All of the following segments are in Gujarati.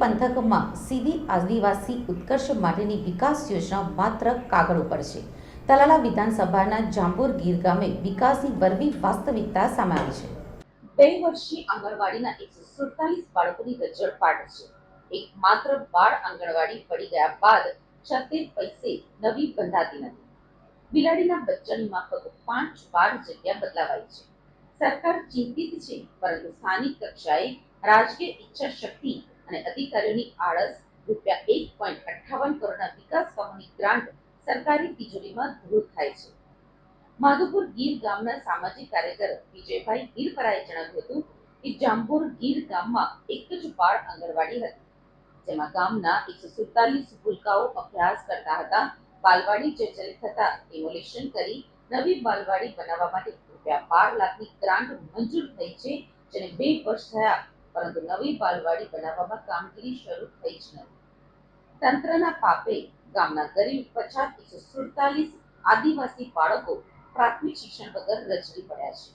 પંથકમાં સીધી આદિવાસી ઉત્કર્ષ માટેની વિકાસ યોજના માત્ર કાગળ ઉપર છે. તલાલા વિધાનસભાના જાંબુર ગીર ગામે વિકાસની વરવી વાસ્તવિકતા સામે આવી છે. બે વર્ષની આંગણવાડીના એકસો સુડતાલીસ બાળકોની રજળપાટ છે. એક માત્ર બાળ આંગણવાડી પડી ગયા બાદ છતે પૈસે નવી બંધાતી નથી. બિલાડીના બચ્ચાની માફક પાંચ બાર જગ્યા બદલાવાઈ છે. સરકાર ચિંતિત છે, પરંતુ સ્થાનિક કક્ષાએ રાજકીય ઈચ્છા શક્તિ અને અધિકારીઓની આળસ રૂપિયા એક પોઈન્ટ અઠ્ઠાવન કરોડના વિકાસ કામોની ગ્રાન્ટ સરકારી તિજોરીમાં ધૂળ થાય છે. માધુપુર ગીર ગામના સામાજિક કાર્યકર વિજયભાઈ ગીરપરાએ જણાવ્યું હતું કે જાંબુર ગીર ગામમાં એક જ બાળ આંગણવાડી હતી, જેમાં ગામના એકસો સુડતાલીસ ભૂલકાઓ અભ્યાસ કરતા હતા. બાલવાડી જર્જરિત થતા ડિમોલિશન કરી નવી બાલવાડી બનાવવા માટે રૂપિયા બાર લાખની ગ્રાન્ટ મંજૂર થઈ છે, જેને બે વર્ષ થયા પરંતુ નવી બાલવાડી બનાવવામાં કામગીરી શરૂ થઈ જ નથી. તંત્રના પાપે ગામના ગરીબ પચાસ એકસો સુડતાલીસ આદિવાસી બાળકો પ્રાથમિક શિક્ષણ વગર રજડી પડ્યા છે.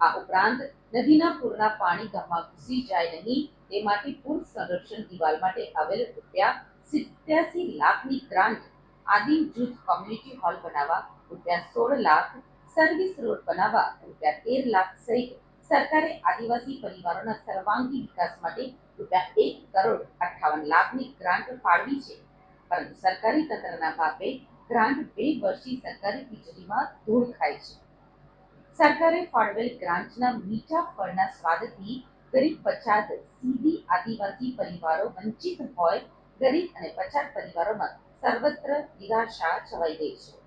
આ ઉપરાંત નદીના પૂરના પાણી ગામમાં ઘૂસી જાય નહીં, તે માટે પૂર સંરક્ષણ દિવાલ માટે આવેલ રૂપિયા સિત્યાસી લાખની ગ્રાન્ટ આદિમ જૂથ કોમ્યુનિટી હોલ બનાવવા રૂપિયા સોળ લાખ, સર્વિસ રોડ બનાવવા રૂપિયા તેર લાખ સહિત સરકારે આદિવાસી પરિવારોના સર્વાંગી વિકાસ માટે રૂપિયા એક કરોડ અઠાવન લાખની ગ્રાન્ટ ફાળવી છે. પરંતુ સરકારી તંત્રના ભાપે ગ્રાન્ટ બે વર્ષથી સરકારી ખીચડીમાં ધૂળ ખાય છે. સરકારે ફાળવેલ ગ્રાન્ટના મીઠા ફળના સ્વાદથી ગરીબ પછાત સીધી આદિવાસી પરિવારો વંચિત હોય, ગરીબ અને પછાત પરિવારોમાં સર્વત્ર નિરાશા છવાઈ ગઈ છે.